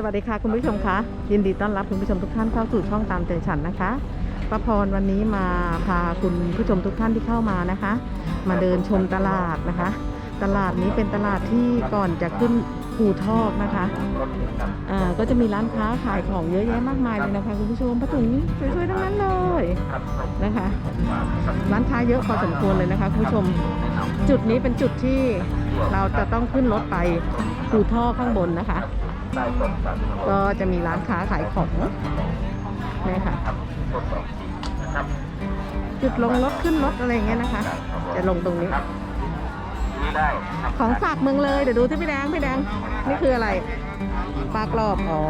สวัสดีค่ะคุณผู้ชมคะยินดีต้อนรับคุณผู้ชมทุกท่านเข้าสู่ช่องตามใจฉันนะคะป้าพรวันนี้มาพาคุณผู้ชมทุกท่านที่เข้ามานะคะ มาเดินชมตลาดนะคะ ตลาดนี้เป็นตลาดที่ก่อนจะขึ้นภูทอกนะคะอ่าก็จะมีร้านค้าขายของเยอะแยะมากมายเลยนะคะคุณผู้ชมผ้าถุงสวยๆทั้งนั้นเลยนะคะ ร้านค้าเยอะพอสมควรเลยนะคะคุณผู้ชมจุดนี้เป็นจุดที่เราจะต้องขึ้นรถไปภูท่อกข้างบนนะคะ ก็จะมีร้านค้าขายของเนี่ยค่ะจุดลงรถขึ้นรถอะไรอย่างเงี้ยนะคะ จะลงตรงนี้ของฝากเมืองเลย เดี๋ยวดูที่พี่แดงพี่แดงนี่คืออะไรปลากรอบอ๋อ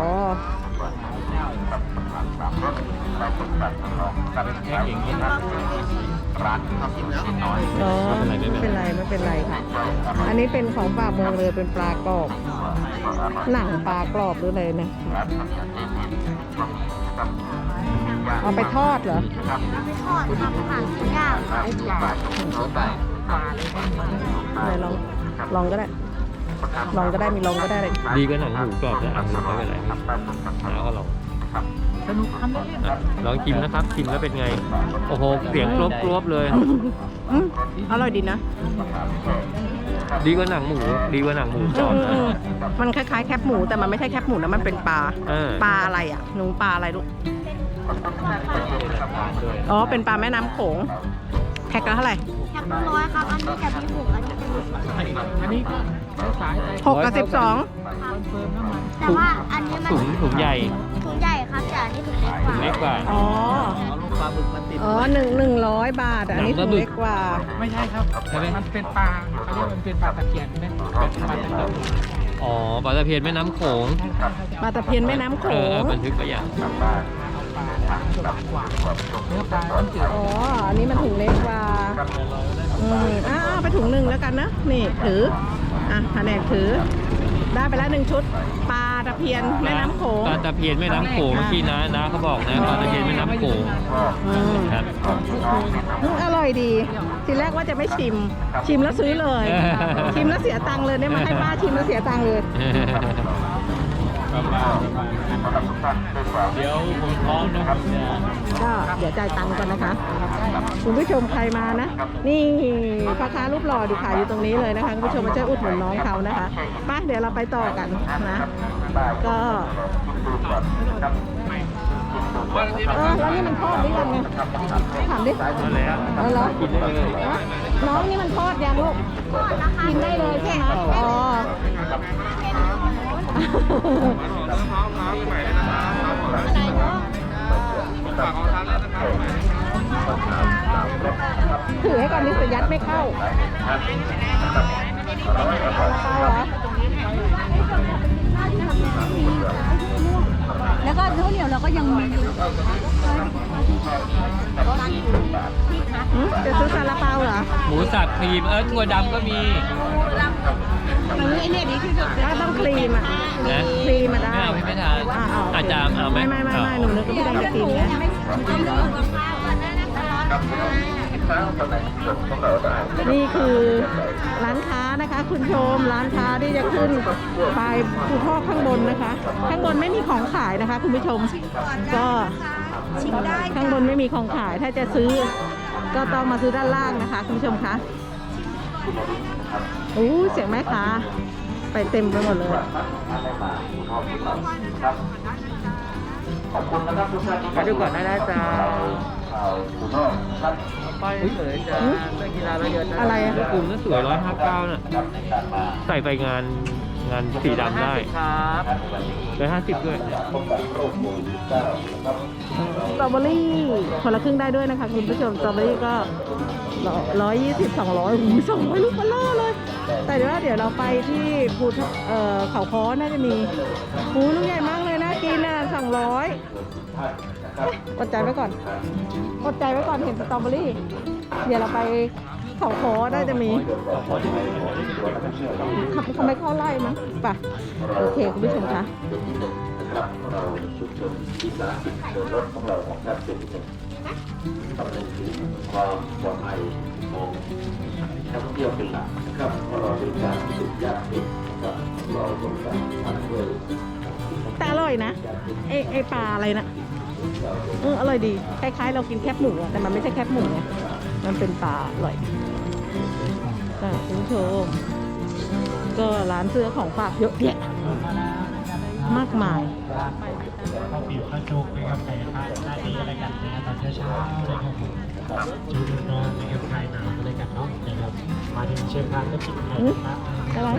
อ๋อไม่เป็นไรไม่ เป็นไรค่ะ อันนี้เป็นของฝากมงเลยเป็นปลากรอบ หนังปลากรอบหรืออะไรนะ เอาไปทอดเหรอ เอาไปทอดทำผังย่างไหนลองลองก็ได้ ลองก็ได้มีลองก็ได้เลยดีกว่าหนังหมูกรอบนะอันนี้ไม่เป็นไรครับแล้วก็ลอง อะลองชิมนะครับชิมแล้วเป็นไง โอ้โห เสียงกรบกรบๆเลย อืมอร่อยดีนะดีกว่าหนังหมู ดีกว่าหนังหมูกรอบนะอืมมันคล้ายๆแคบหมูแต่มันไม่ใช่แคบหมูนะมันเป็นปลา เออปลาอะไรอะหนูปลาอะไรลูก อ๋อ เป็นปลาแม่น้ำโขง แพ็คละเท่าไหร่แพ็คละร้อยครับ อันนี้จะมีหกอันนี้จะมีสิบอันนี้ก็ขายไปหกกับสิบสองครับแต่ว่าอันนี้มันถุงถุงใหญ่ถุงใหญ่ครับ แต่อันนี้ถุงเล็กกถุว่างเล็กกว่า อ๋อลูกปลาบึกมาติดอ๋อหนึ่งหนึ่งร้อยบาทอะอันนี้หนัถุงงปลาบึก เล็กกว่า ไม่ใช่ครับ ใช่ไหม มันเป็นปลาเขาเรียกว่ามันเป็นปลาตะเพียนใช่ไหมเป็นปลาตะเพียนอ๋อปลาตะเพียนแม่น้ำโขงปลาตะเพียนแม่น้ำโขเออง บันทึกไว้อย่างปลาสว่างกว่าเนื้อปลาต้องจืดอ๋อ อันนี้มันถุงเล็กกว่าอืมอ่าไปถุงหนึ่งแล้วกันนะ นี่ถือ อะแผนกถือ ได้ไปแล้วหนึ่งชุด ปลา ตะเพียนแม่น้ำโขงปลาตะเพียนแม่น้ำโขงเมื่อกี้นะนะเขาบอกนะปลาตะเพียนแม่น้ำโขงอืมครับ อืมอร่อยดี ทีแรกว่าจะไม่ชิม ชิมแล้วซื้อเลย ชิมแล้วเสียตังค์เลยเนี่ยมาให้ป้าชิมแล้วเสียตังค์เลย เดี๋ยวผมท้อมนะครับก็เดี๋ยวจ่ายตังค์กันนะคะ คุณผู้ชมใครมานะ นี่พ่อค้ารูปหล่อดูขายอยู่ตรงนี้เลยนะคะคุณผู้ชมมาช่วยอุดหนุนน้องเขานะคะไป้าเดี๋ยวเราไปต่อกันนะ ก็ เออแล้วนี่มันทอดหรือยังไงถามดิแล้วเออเหรอน้องนี่มันทอดยังลูกกินได้เลยใช่ไหมอ๋อถือให้ก่อนนี่จะยัดไม่เข้าเข้าเหรอ ก็ข้าวเหนียวเราก็ยังมีอยู่หืมจะซื้อซาลาเปาเหรอหมูสับครีมเออถั่วดำก็มีอันนี้เนี่ยดีที่สุดถ้าต้องครีมอะนะครีมมาได้ไม่เอาไม่ทานอ่าเอาอาจารย์เอาไหมไม่ไม่ไม่ไม่หนูนึกว่าพี่แดงจะกินไงต้องดูกับข้าวก่อ นี่คือร้านค้านะคะคุณชมร้านค้าที่จะขึ้นไปภูทอกข้างบนนะคะ ข้างบนไม่มีของขายนะคะ คุณผู้ชมก็ชิมได้ข้างบนไม่มีของขายถ้าจะซื้อ ก็ต้องมาซื้อด้านล่างนะคะ คุณผู้ชมคะโอ้เสียงแม่ค้าไปเต็มไปหมดเลยมาดูก่อนได้ได้จ้า ไปเฉยจ้าไม่กีฬาแล้วเยอะจ้าอะไรอะ กลุ่มนั้นสวยร้อยห้าเก้าน่ะ ใส่ไปงานงานสีดำได้ครับร้อยห้าสิบด้วย สตรอเบอรี่คนละครึ่งได้ด้วยนะคะ คุณผู้ชมสตรอเบอรี่ก็ร้อยยี่สิบสองร้อยหูสองร้อยลูกเบลอเลย แต่เดี๋ยวเดี๋ยวเราไปที่ภูเอ่อเขาค้อน่าจะมีหูลูกใหญ่มากเลยนะกินน่ะสองร้อยอดใจไว้ก่อนอดใจไว้ก่อนเห็นสตรอเบอรี่ เดี๋ยวเราไปเขาค้อน่าจะมีเขาเขาไม่เข้าไล่มั้งไป่ะโอเคคุณผู้ชมคะเราชุมชนที่สาหกิจเดินรถของเราของท่านเป็นคำนึงถึงความปลอดภัยของ นักท่องเที่ยวเป็นหลักนะครับเพราเราเป็นการสุดยากเองนะครับเราต้องการทำด้วยแต่ร่อยนะไอไอปลาอะไรนะเอออร่อยดีคล้ายๆเรากินแคบหมูอะแต่มันไม่ใช่แคบหมูไงมันเป็นปลาอร่อยค่ะคุณผู้ชมก็ร้านเสื้อของฝากเยอะแยะ มากมายข้าวปิ่วข้าวจุกนะครับใครทานได้ดีอะไรกันนะตอนเช้าๆนะครับผมจูดนอนนะครับคลายหนาวอะไรกันเนาะนะครับมาถึงเชียงรายก็กินอะไรนะครับอะไร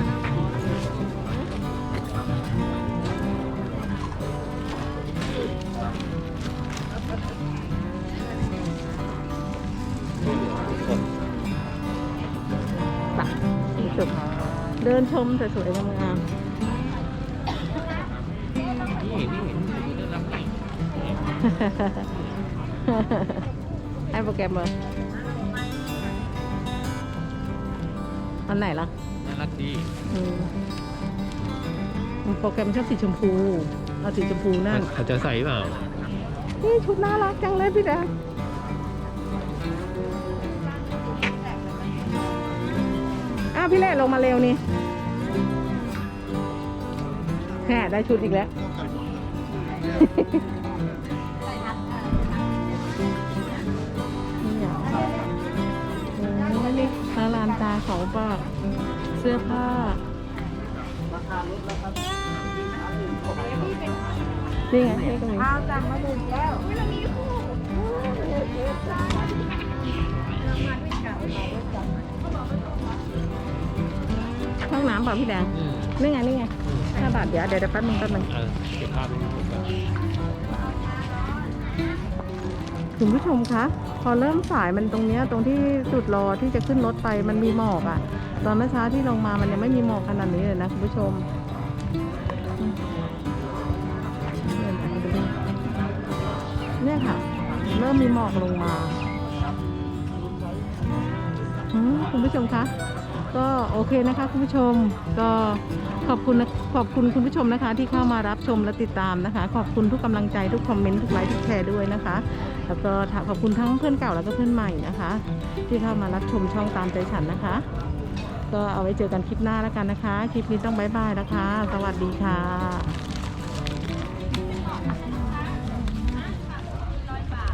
ปคุณผู้ชมเดินชมสวยๆงามๆ ให้โปรแกรมมาอันไหนล่ะน่ารักดีอืมโปรแกรมชอบสีชมพู เอาสีชมพูนั่นเขาจะใส่เปล่านี่ชุดน่ารักจังเลยพี่แดงอ้าวพี่เล่ลงมาเร็วนี่แหมได้ชุดอีกแล้วานตาเขาปะเสื้อผ้านี่ไงที่ตรงนี้เอาสั่งมาหนึ่งแก้วห้องน้ำเปล่าพี่แดงนี่ไงนี่ไงห้าบาทเดี๋ยวเดี๋ยวแป๊บนึงแป๊บนึงเออเก็บภาพไว้ก่อน คุณผู้ชมคะ พอเริ่มสายมันตรงเนี้ยตรงที่จุดรอที่จะขึ้นรถไปมันมีหมอกอะ่ะ ตอนเมื่อเช้าที่ลงมามันยังไม่มีหมอกขนาดนี้เลยนะคุณผู้ชมเนี่ยเดี๋ยวมาดูเนี่ค่ะ เริ่มมีหมอกลงมาอืมคุณผู้ชมคะก็โอเคนะคะคุณผู้ชมก็ขอบคุณนะขอบคุณคุณผู้ชมนะคะ ที่เข้ามารับชมและติดตามนะคะ ขอบคุณทุกกำลังใจทุกคอมเมนต์ทุกไลค์ทุกแชร์ด้วยนะคะ แล้วก็ขอบคุณทั้งเพื่อนเก่าแล้วก็เพื่อนใหม่นะคะ ที่เข้ามารับชมช่องตามใจฉันนะคะ ก็เอาไว้เจอกันคลิปหน้าแล้วกันนะคะ คลิปนี้ต้องบายบายนะคะ สวัสดีค่ะ